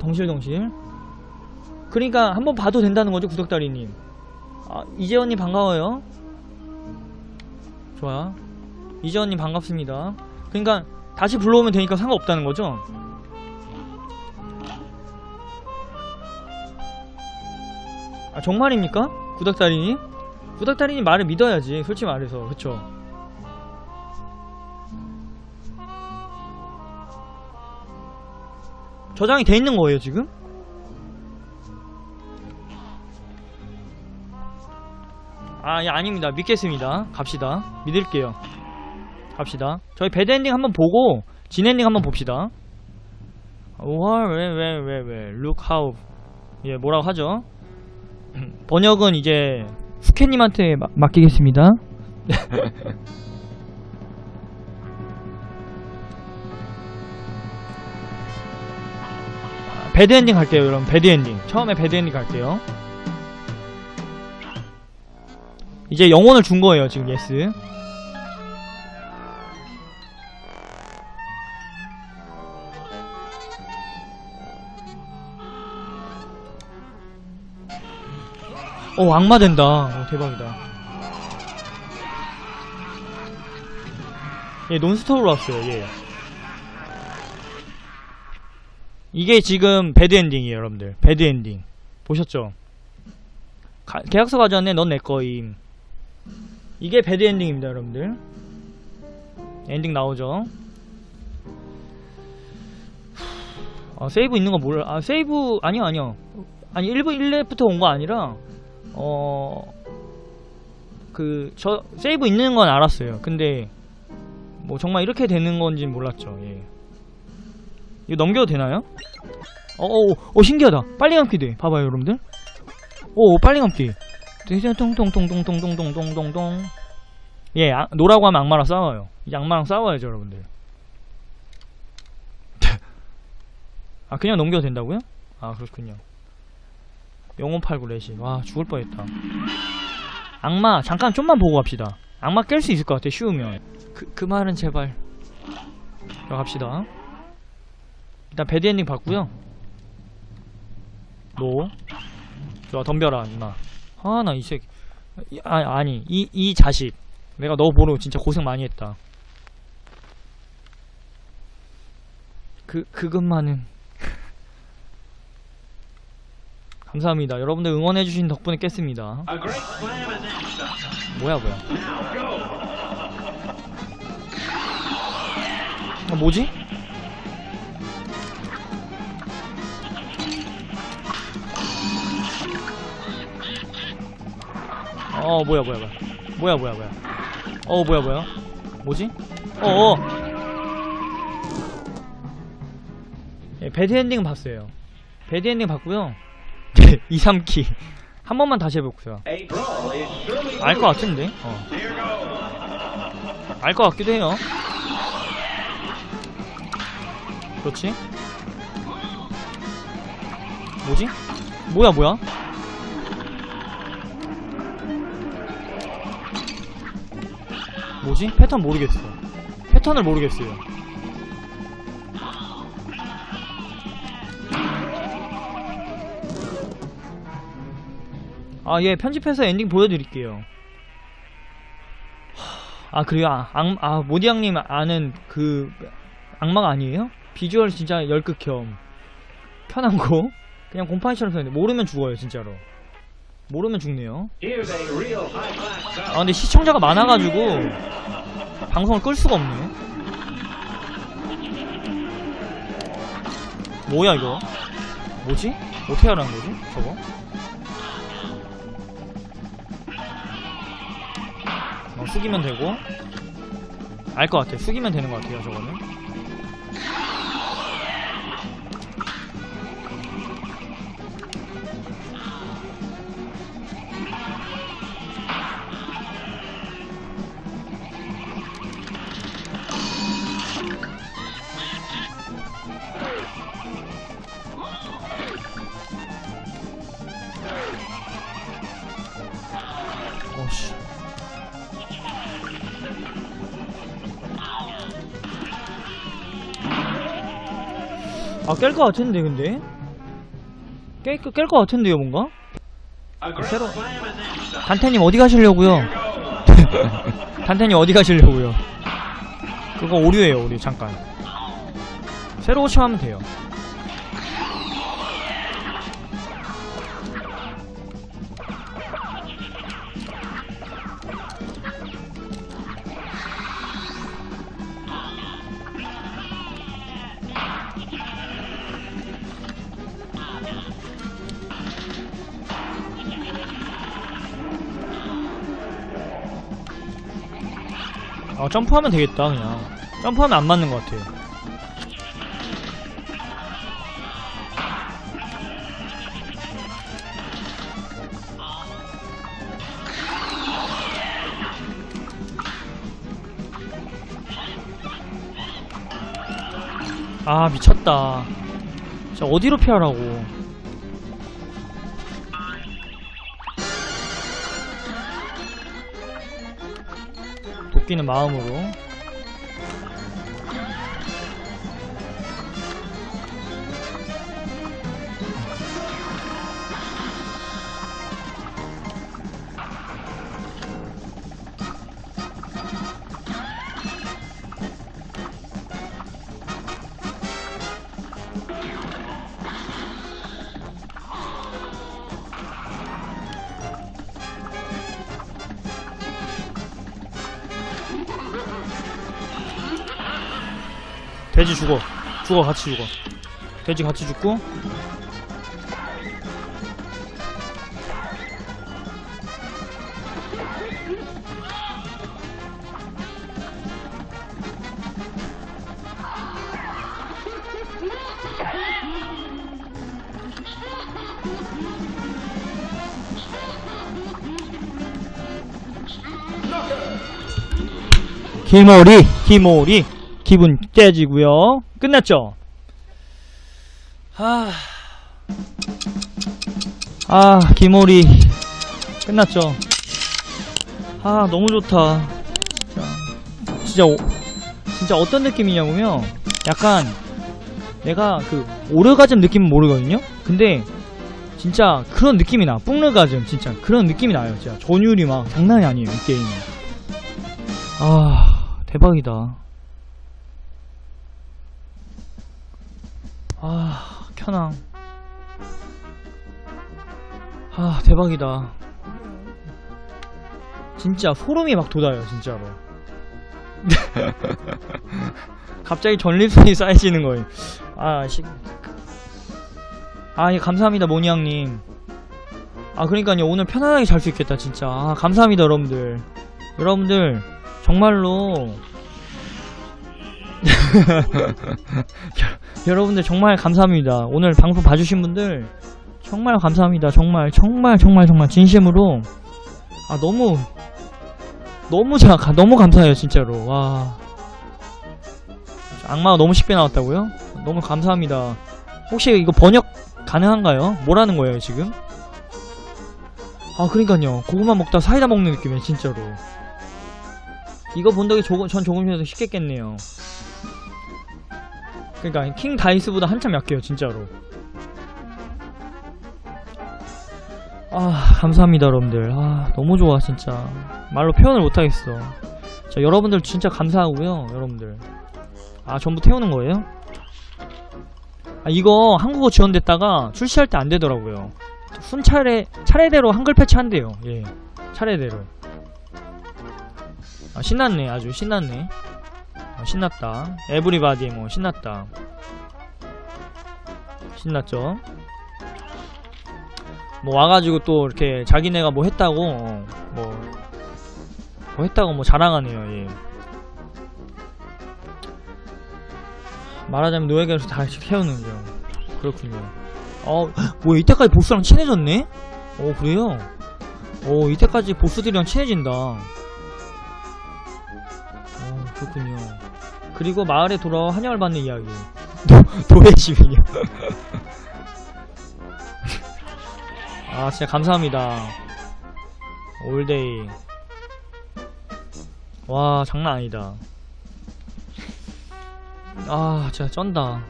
덩실덩실. 그러니까 한번 봐도 된다는 거죠 구독다리님. 아 이재원님 반가워요. 좋아. 이재원님 반갑습니다. 그러니까 다시 불러오면 되니까 상관없다는 거죠? 아 정말입니까? 구닥다리님? 구닥다리님 말을 믿어야지 솔직히 말해서. 그쵸 저장이 돼 있는 거예요 지금? 아, 예, 아닙니다. 믿겠습니다. 갑시다. 믿을게요. 갑시다. 저희 배드 엔딩 한번 보고 진 엔딩 한번 봅시다. 와, 왜, look how. 예, 뭐라고 하죠? 번역은 이제 후케님한테 마- 맡기겠습니다. 배드엔딩 갈게요, 여러분. 배드엔딩. 처음에 배드엔딩 갈게요. 이제 영혼을 준 거예요, 지금 예스. 어, 악마 된다. 어, 대박이다. 예, 논스톱으로 왔어요, 예. 이게 지금 배드엔딩이에요, 여러분들. 배드엔딩. 보셨죠? 가- 계약서 가져왔네, 넌 내 거임. 이게 배드 엔딩입니다, 여러분들. 엔딩 나오죠. 아, 세이브 있는 거 몰라. 아, 세이브 아니요, 아니요. 아니 1부 1렙부터 온 거 아니라 어. 그 저 세이브 있는 건 알았어요. 근데 뭐 정말 이렇게 되는 건지 몰랐죠. 예. 이거 넘겨도 되나요? 어, 어, 어, 신기하다. 빨리 감기 돼. 봐봐요, 여러분들. 오, 빨리 감기. 똥똥똥똥똥똥똥똥똥똥 예, 아, 노라고 하면 악마랑 싸워요. 이제 악마랑 싸워야죠, 여러분들. 아, 그냥 넘겨도 된다고요? 아, 그렇군요. 영혼 팔고 레시. 와, 죽을 뻔했다. 악마, 잠깐 좀만 보고 갑시다. 악마 깰 수 있을 것 같아, 쉬우면. 그, 그 말은 제발. 자, 갑시다. 일단 배드엔딩 봤고요 노. 좋아, 덤벼라, 임마. 아, 나 이 새끼. 이- 아, 아니, 이, 이 자식. 내가 너 보러 진짜 고생 많이 했다. 그, 그것만은. 감사합니다. 여러분들 응원해주신 덕분에 깼습니다. 뭐야, 뭐야. 어, 뭐지? 어 뭐야 뭐야 뭐야 뭐야 뭐야 뭐야 어 뭐야 뭐야 뭐지? 어어 예, 배드엔딩 봤어요 배드엔딩 봤고요 2, 3키 한 번만 다시 해볼게요 알 것 같은데 어. 알 것 같기도 해요. 그렇지? 뭐지? 뭐야, 뭐야? 뭐지? 패턴 모르겠어. 패턴을 모르겠어요. 아, 예, 편집해서 엔딩 보여드릴게요. 아 그래요? 아, 악, 아 모디앙님 아는 그 악마가 아니에요? 비주얼 진짜 열극혐 편한 거 그냥 곰팡이처럼 생겼는데 모르면 죽어요 진짜로 모르면 죽네요 아. 근데 시청자가 많아가지고 방송을 끌 수가 없네 뭐야 이거 뭐지? 어떻게 하라는 거지 저거? 어, 숙이면 되고 알 것 같아 숙이면 되는 것 같아요 저거는 아 깰 것 같은데 근데 깰것 같은데요 뭔가? A great 새로-. 단태님 어디 가시려고요? 단태님 어디 가시려고요? 그거 오류예요 오류 잠깐 새로 고침하면 돼요 아 점프하면 되겠다 그냥. 점프하면 안 맞는 것 같아요. 아 미쳤다. 자 어디로 피하라고 도끼는 마음으로 돼지 죽어. 죽어 같이 죽어. 돼지 같이 죽고. 기모리. 기모리 기분 깨지고요. 끝났죠? 아, 아 기모리. 끝났죠? 아 너무 좋다. 진짜, 진짜 오- 진짜 어떤 느낌이냐면요. 약간 내가 그 오르가즘 느낌은 모르거든요? 근데 진짜 그런 느낌이 나. 뿡르가즘 진짜 그런 느낌이 나요 진짜. 전율이 막 장난이 아니에요 이 게임이. 아 대박이다 아 켜낭 아 대박이다. 진짜 소름이 막 돋아요 진짜로. 갑자기 전립선이 쌓여지는 거예요. 아 씨. 아 예, 감사합니다 모니양님. 아 그러니까요 오늘 편안하게 잘 수 있겠다 진짜. 아 감사합니다 여러분들. 여러분들 정말로 여러분들 정말 감사합니다. 오늘 방송 봐주신 분들 정말 감사합니다. 정말 정말 정말 정말 진심으로 아 너무 너무 자 가- 너무 감사해요 진짜로 와 악마가 너무 쉽게 나왔다고요? 너무 감사합니다. 혹시 이거 번역 가능한가요? 뭐라는 거예요 지금? 아 그러니까요 고구마 먹다 사이다 먹는 느낌이에요 진짜로 이거 본 덕에 조금, 전 조금 전에 쉽게 깼네요 그러니까 킹 다이스보다 한참 약해요 진짜로. 아 감사합니다 여러분들. 아 너무 좋아 진짜. 말로 표현을 못하겠어. 자 여러분들 진짜 감사하고요 여러분들. 아 전부 태우는 거예요? 아 이거 한국어 지원됐다가 출시할 때 안 되더라고요. 순차례 차례대로 한글 패치 한대요. 예 차례대로. 아 신났네 아주 신났네 아, 신났다. 에브리바디 뭐 신났다. 신났죠? 뭐 와가지고 또 이렇게 자기네가 뭐 했다고 어, 뭐, 뭐 했다고 뭐 자랑하네요 예. 말하자면 노예계에서 다시 태우는 중 그렇군요. 어 뭐야 이때까지 보스랑 친해졌네? 어 그래요? 어 이때까지 보스들이랑 친해진다. 어 그렇군요 그리고 마을에 돌아와 환영을 받는 이야기. 도, 도의 시민이요 아 진짜 감사합니다. 올데이. 와 장난 아니다. 아 진짜 쩐다.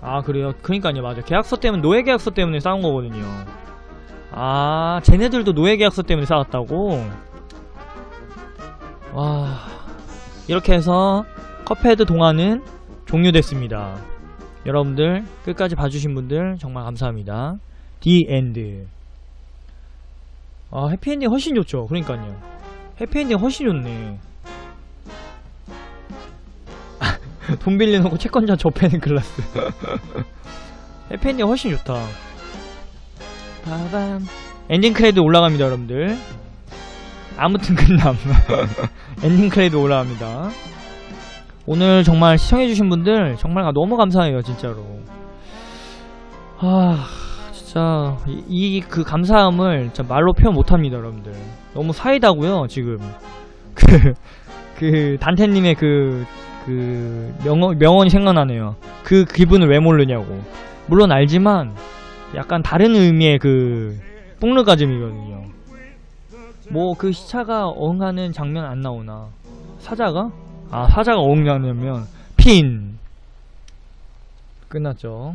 아 그래요? 그러니까요 맞아. 계약서 때문에 노예 계약서 때문에 싸운 거거든요. 아 쟤네들도 노예 계약서 때문에 싸웠다고? 와 이렇게 해서 컵헤드 동화는 종료됐습니다. 여러분들 끝까지 봐주신 분들 정말 감사합니다. 디 엔드 아 해피엔딩 훨씬 좋죠? 그러니까요. 해피엔딩 훨씬 좋네. 돈 빌려놓고 채권자 접해는 클라스. 해피엔딩 훨씬 좋다. 빠밤. 엔딩 크레딧 올라갑니다 여러분들 아무튼 끝남 엔딩 크레딧 올라갑니다 오늘 정말 시청해주신 분들 정말 너무 감사해요 진짜로 아 진짜 이 그 감사함을 진짜 말로 표현 못합니다 여러분들 너무 사이다고요 지금 그 그 단테님의 그 그 명언, 명언이 생각나네요. 그 기분을 왜 모르냐고. 물론 알지만 약간 다른 의미의 그 뽕르가즘이거든요. 뭐 그 시차가 어흥하는 장면 안 나오나? 사자가? 아 사자가 어흥하냐면 핀 끝났죠.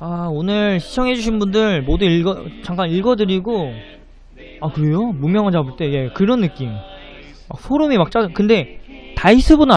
아 오늘 시청해주신 분들 모두 읽어 잠깐 읽어드리고 아 그래요? 무명을 잡을 때 예, 그런 느낌 막 소름이 막 짜증 근데 다이스보다